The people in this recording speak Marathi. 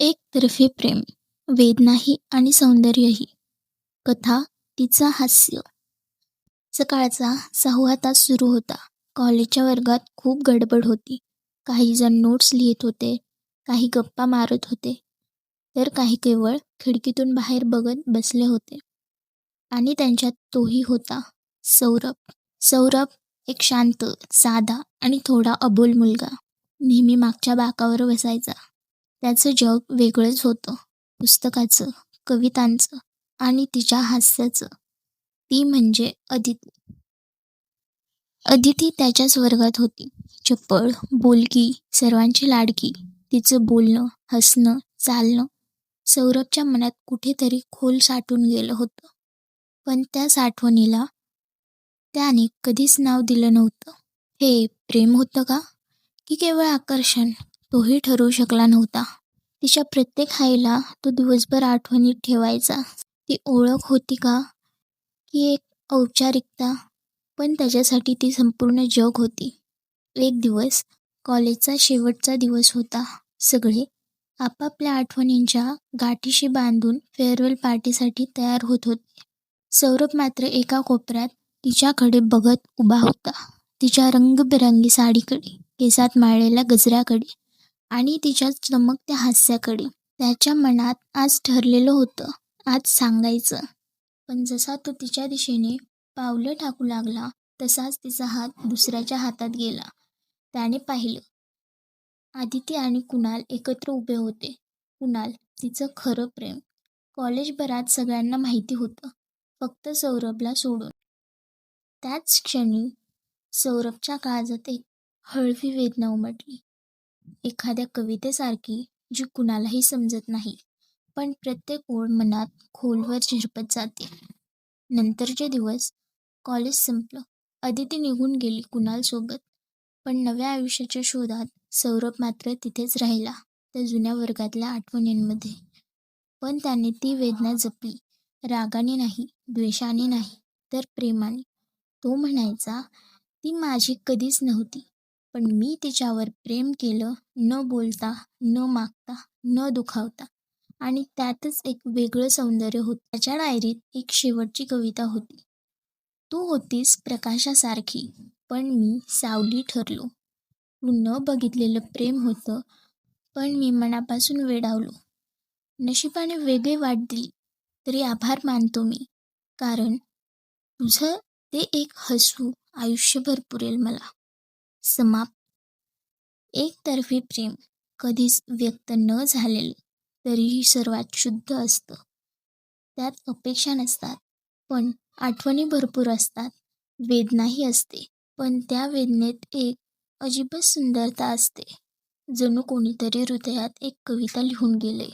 एकतर्फी प्रेम, वेदनाही आणि सौंदर्यही. कथा तिचा हास्य. सकाळचा सहावा तास सुरू होता. कॉलेजच्या वर्गात खूप गडबड होती. काही जण नोट्स लिहित होते, काही गप्पा मारत होते, तर काही केवळ खिडकीतून बाहेर बघत बसले होते. आणि त्यांच्यात तोही होता सौरभ. सौरभ एक शांत, साधा आणि थोडा अबोल मुलगा. नेहमी मागच्या बाकावर बसायचा. त्याचं जग वेगळंच होतं. पुस्तकाचं कवितांचं आणि तिच्या हास्याचं. ती म्हणजे अदिती. अदिती त्याच्याच वर्गात होती. चप्पळ बोलकी, सर्वांची लाडकी. तिचं बोलणं, हसणं, चालणं सौरभच्या मनात कुठेतरी खोल साठून गेलं होतं. पण त्या साठवणीला त्याने कधीच नाव दिलं नव्हतं. हे प्रेम होतं का? की केवळ आकर्षण? तोही ठरवू शकला नव्हता. तिच्या प्रत्येक हायला तो दिवसभर आठवणीत ठेवायचा. ती ओळख होती का? की एक औपचारिकता? पण त्याच्यासाठी ती संपूर्ण जग होती. एक दिवस, कॉलेजचा शेवटचा दिवस होता. सगळे आपापल्या आठवणींच्या गाठीशी बांधून फेअरवेल पार्टीसाठी तयार होत होते. सौरभ मात्र एका कोपऱ्यात तिच्याकडे बघत उभा होता. तिच्या रंगबिरंगी साडीकडे, केसात माळलेल्या गजऱ्याकडे आणि तिच्या चमकत्या हास्याकडे. त्याच्या मनात आज ठरलेलं होतं, आज सांगायचं. पण जसा तो तिच्या दिशेने पावलं टाकू लागला तसाच तिचा हात दुसऱ्याच्या हातात गेला. त्याने पाहिलं. आदिती आणि कुणाल एकत्र उभे होते. कुणाल, तिचं खरं प्रेम. कॉलेजभरात सगळ्यांना माहिती होतं, फक्त सौरभला सोडून. त्याच क्षणी सौरभच्या काळजात एक हळवी वेदना उमटली. एखाद्या कवितेसारखी, जी कुणालाही समजत नाही, पण प्रत्येक ओळ मनात खोलवर झिरपत जाते. नंतरचे दिवस. कॉलेज संपलं. अदिती निघून गेली कुणालसोबत. पण नव्या आयुष्याच्या शोधात सौरभ मात्र तिथेच राहिला, त्या जुन्या वर्गातल्या आठवणींमध्ये. पण त्याने ती वेदना जपली. रागाने नाही, द्वेषाने नाही, तर प्रेमाने. तो म्हणायचा, ती माझी कधीच नव्हती, पण मी तिच्यावर प्रेम केलं न बोलता, न मागता, न दुखावता. आणि त्यातच एक वेगळं सौंदर्य होतं. त्याच्या डायरीत एक शेवटची कविता होती. तू होतीस प्रकाशासारखी, पण मी सावली ठरलो. तू न बघितलेलं प्रेम होतं, पण मी मनापासून वेडावलो. नशिबाने वेगळी वाट दिली, तरी आभार मानतो मी. कारण तुझं ते एक हसू आयुष्यभर पुरेल मला. समाप्त. एकतर्फी प्रेम कधीच व्यक्त न झालेलं तरीही सर्वात शुद्ध असतं. त्यात अपेक्षा नसतात, पण आठवणी भरपूर असतात. वेदनाही असते, पण त्या वेदनेत एक अजिबच सुंदरता असते. जणू कोणीतरी हृदयात एक कविता लिहून गेले